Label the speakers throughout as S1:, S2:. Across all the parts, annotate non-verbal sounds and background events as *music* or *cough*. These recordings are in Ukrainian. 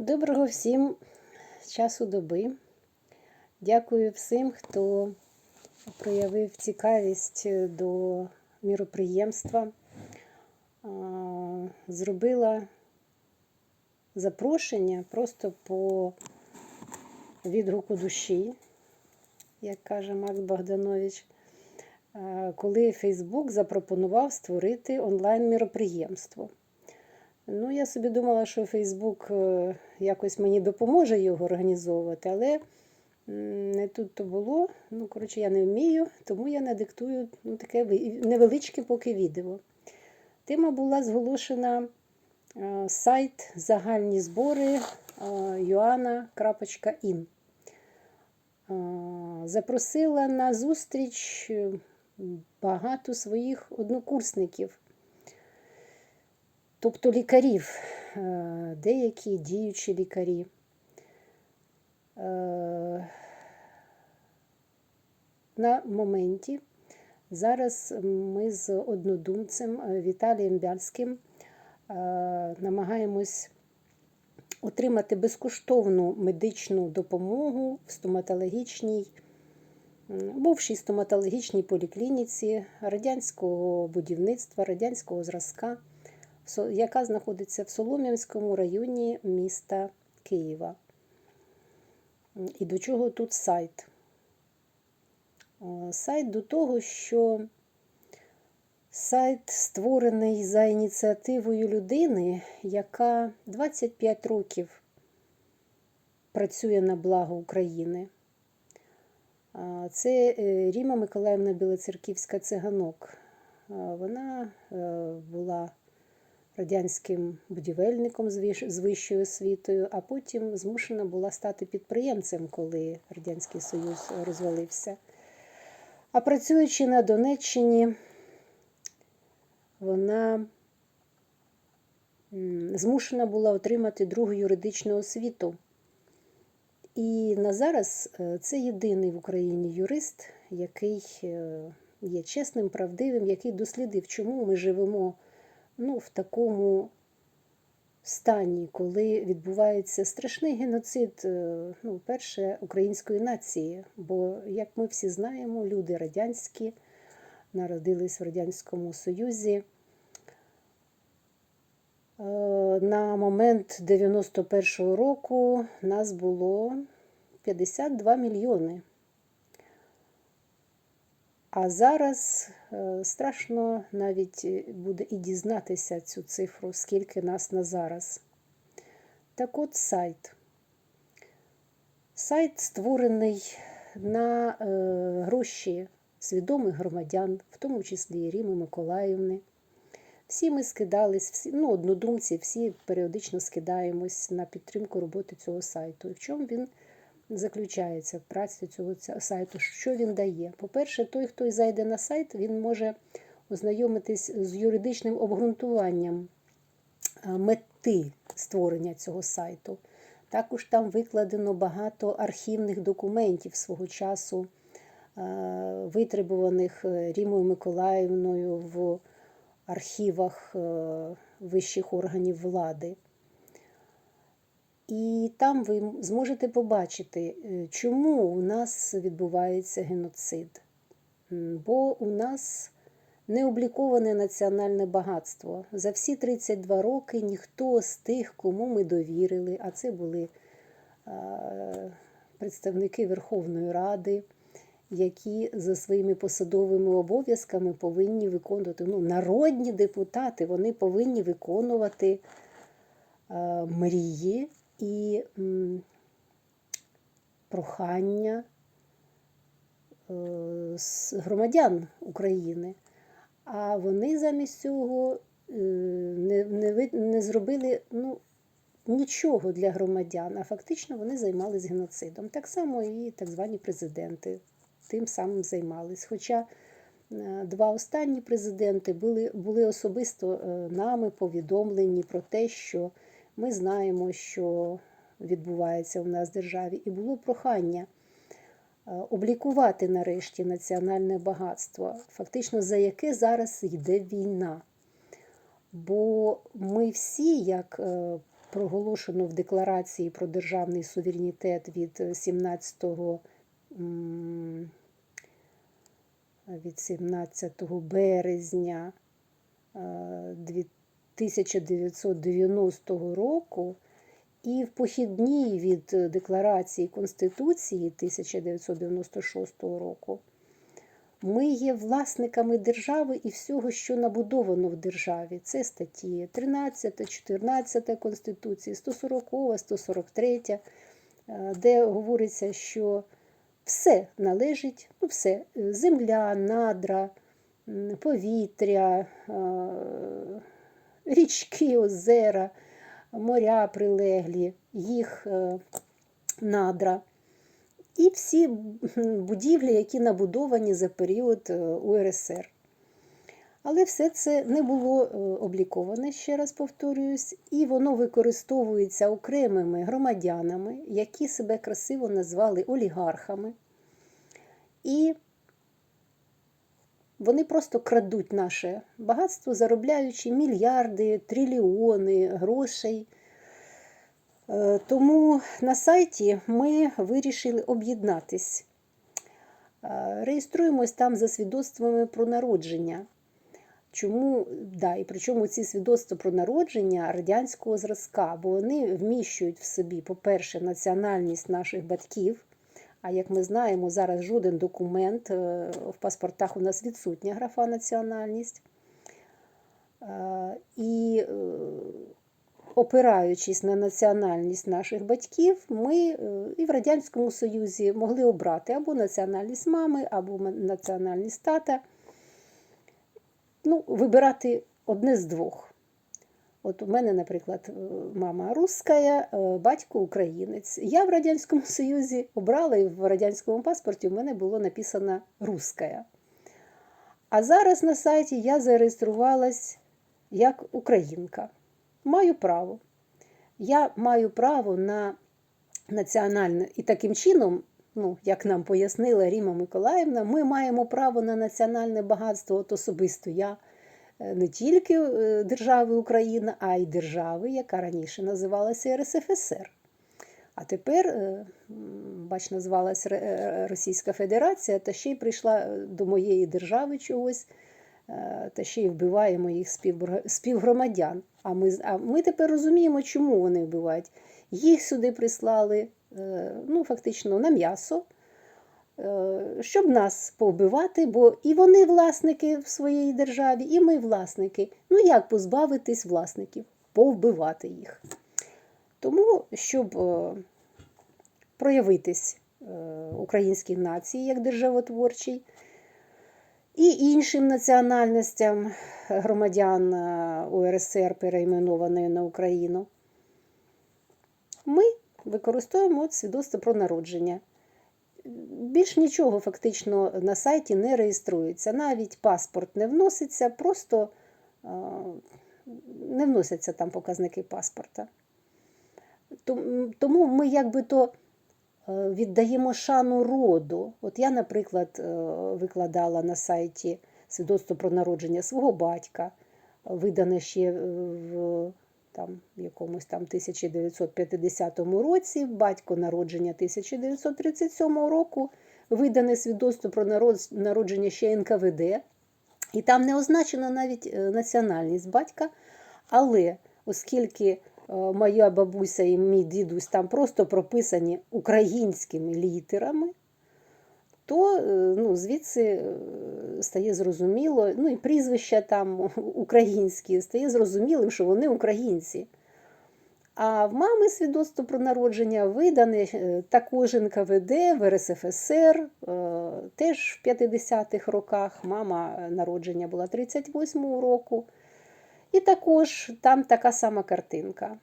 S1: Доброго всім часу доби. Дякую всім, хто проявив цікавість до міроприємства. Зробила запрошення просто по відгуку душі, як каже Макс Богданович, коли Фейсбук запропонував створити онлайн-міроприємство. Ну, я собі думала, що Фейсбук е, якось мені допоможе його організовувати, але не тут то було. Ну, коротше, я не вмію, тому я надиктую ну, таке невеличке поки відео. Тема була зголошена е, сайт загальні збори юана.ін. Е, Запросила на зустріч багато своїх однокурсників тобто лікарів, е, деякі діючі лікарі. Е, На моменті зараз ми з однодумцем е, Віталієм Бяльським намагаємось отримати безкоштовну медичну допомогу в стоматологічній, бувшій стоматологічній поліклініці радянського будівництва, радянського зразка яка знаходиться в Солом'янському районі міста Києва. І до чого тут сайт? Сайт до того, що сайт створений за ініціативою людини, яка 25 років працює на благо України. Це е, Ріма Миколаївна Білоцерківська циганок. Вона е, радянським будівельником з вищою освітою, а потім змушена була стати підприємцем, коли Радянський Союз розвалився. А працюючи на Донеччині, вона змушена була отримати другу юридичну освіту. І на зараз е, це єдиний в Україні юрист, який е, є чесним, правдивим, який дослідив, чому ми живемо ну, в такому стані, коли відбувається страшний геноцид, е, ну, перше, української нації. Бо, як ми всі знаємо, люди радянські народились в Радянському Союзі. Е, На момент 91-го року нас було 52 мільйони. А зараз е, страшно навіть е, буде і дізнатися цю цифру, скільки нас на зараз. Так от сайт. Сайт створений на е, гроші свідомих громадян, в тому числі і Ріми Миколаївни. Всі ми скидались, всі, ну, однодумці, всі періодично скидаємось на підтримку роботи цього сайту. І в чому він заключається праця цього сайту, що він дає. По-перше, той, хто зайде на сайт, він може ознайомитись з юридичним обґрунтуванням мети створення цього сайту. Також там викладено багато архівних документів свого часу, е, витребуваних е, Рімою Миколаївною в архівах е, вищих органів влади. І там ви зможете побачити, е, чому у нас відбувається геноцид. Бо у нас не обліковане національне багатство. За всі 32 роки ніхто з тих, кому ми довірили, а це були представники Верховної Ради, які за своїми посадовими обов'язками повинні виконувати. Ну, народні депутати вони повинні виконувати мрії і прохання е, громадян України. А вони замість цього е, не, не, не зробили ну, нічого для громадян, а фактично вони займалися геноцидом. Так само і так звані президенти тим самим займались. Хоча е, два останні президенти були, були особисто нами повідомлені про те, що ми знаємо, що відбувається у нас в державі, і було прохання е, облікувати нарешті національне багатство, фактично за яке зараз йде війна. Бо ми всі, як е, проголошено в Декларації про державний суверенітет від 17 м, від 17 березня е, 1990 року і в похідній від е, Декларації Конституції 1996 року ми є власниками держави і всього, що набудовано в державі. Це статті 13, 14 Конституції, 140, 143, е, де говориться, що все належить, ну все, е, земля, надра, повітря, річки, озера, моря прилеглі, їх е, надра. І всі будівлі, які набудовані за період е, УРСР. Але все це не було е, обліковане, ще раз повторююсь, і воно використовується окремими громадянами, які себе красиво назвали олігархами. І вони просто крадуть наше багатство, заробляючи мільярди, трильйони грошей. Е, Тому на сайті ми вирішили об'єднатись. Е, Реєструємось там за свідоцтвами про народження. Чому да, і причому ці свідоцтва про народження радянського зразка, бо вони вміщують в собі, по-перше, національність наших батьків. А як ми знаємо, зараз жоден документ е, в паспортах у нас відсутня графа національність. Е, І е, опираючись на національність наших батьків, ми і в Радянському Союзі могли обрати або національність мами, або національність тата. Ну, вибирати одне з двох. От у мене, наприклад, е, мама русская, е, батько українець. Я в Радянському Союзі обрала і в радянському паспорті у мене було написано русская. А зараз на сайті я зареєструвалась як українка. Маю право. Я маю право на національне і таким чином, ну, як нам пояснила Ріма Миколаївна, ми маємо право на національне багатство от особисто я не тільки е, держави Україна, а й держави, яка раніше називалася РСФСР. А тепер, е, бач, е, Російська Федерація, та ще й прийшла е, до моєї держави чогось, е, та ще й вбиває моїх співгромадян. А ми, а ми тепер розуміємо, чому вони вбивають. Їх сюди прислали, е, ну, фактично, на м'ясо, е, щоб нас повбивати, бо і вони власники в своїй державі, і ми власники. Ну як позбавитись власників? Повбивати їх. Тому, щоб е, проявитись е, українській нації як державотворчій і іншим національностям громадян е, УРСР, перейменованої на Україну, ми використовуємо свідоцтво про народження. Більш нічого фактично на сайті не реєструється. Навіть паспорт не вноситься, просто не вносяться там показники паспорта. Тому ми якби то е, віддаємо шану роду. От я, наприклад, е, викладала на сайті свідоцтво про народження свого батька, видане ще в там, якомусь там 1950 році, батько народження 1937 року, видане свідоцтво про народження ще НКВД. І там не означена навіть е, національність батька, але оскільки е, моя бабуся і мій дідусь там просто прописані українськими літерами, то е, ну, звідси е, стає зрозуміло, ну і прізвища там *laughs* українські, стає зрозумілим, що вони українці. А в мами свідоцтво про народження видане е, також НКВД в РСФСР, теж в 50-х роках. Мама народження була 38-го року. І також там така сама картинка.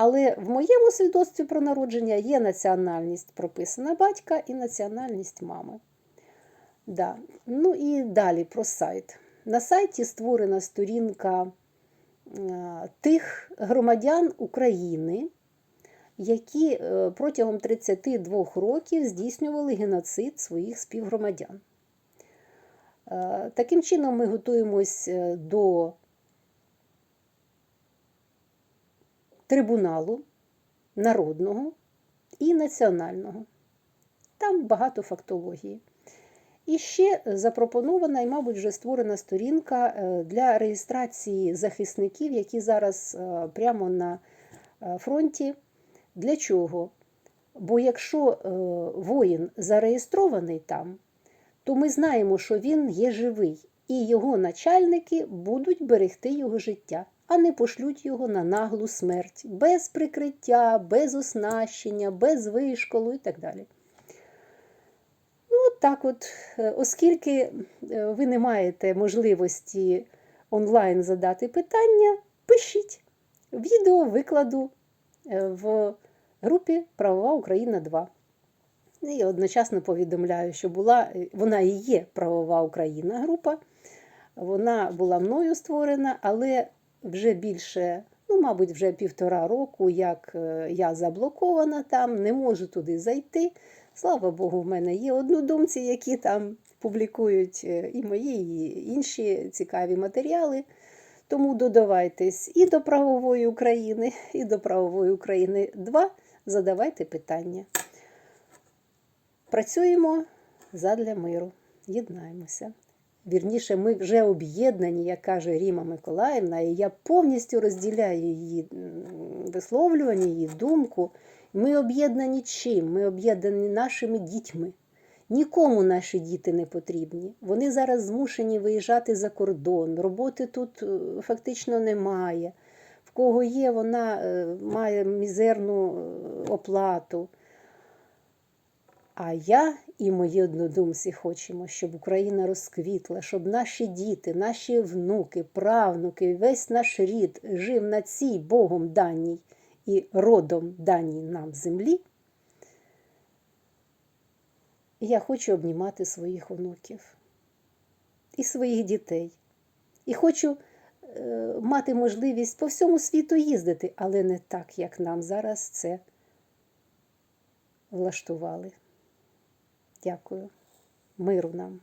S1: Але в моєму свідоцтві про народження є національність прописана батька і національність мами. Да. Ну і далі про сайт. На сайті створена сторінка е, тих громадян України, які е, протягом 32 років здійснювали геноцид своїх співгромадян. Е, Таким чином, ми готуємось до трибуналу народного і національного. Там багато фактології. І ще запропонована і, мабуть, вже створена сторінка е, для реєстрації захисників, які зараз е, прямо на е, фронті. Для чого? Бо якщо воїн зареєстрований там, то ми знаємо, що він є живий, і його начальники будуть берегти його життя, а не пошлють його на наглу смерть без прикриття, без оснащення, без вишколу і так далі. Ну, от так от, е, оскільки е, ви не маєте можливості онлайн задати питання, пишіть. Відео викладу е, в групі Правова Україна 2. І одночасно повідомляю, що була, вона і є правова Україна група. Вона була мною створена, але вже більше, ну, мабуть, вже півтора року, як е, я заблокована там, не можу туди зайти. Слава Богу, в мене є однодумці, які там публікують е, і мої, і інші цікаві матеріали. Тому додавайтесь і до правової України, і до правової України 2. Задавайте питання. Працюємо задля миру, єднаємося. Вірніше, ми вже об'єднані, як каже Ріма Миколаївна, і я повністю розділяю її висловлювання, її думку. Ми об'єднані чим? Ми об'єднані нашими дітьми. Нікому наші діти не потрібні. Вони зараз змушені виїжджати за кордон. Роботи тут е, фактично немає. В кого є, вона е, має мізерну е, оплату. А я і мої однодумці хочемо, щоб Україна розквітла, щоб наші діти, наші внуки, правнуки, весь наш рід жив на цій Богом даній і родом даній нам землі. Я хочу обнімати своїх онуків і своїх дітей. І хочу е, мати можливість по всьому світу їздити, але не так, як нам зараз це влаштували. Дякую. Миру нам.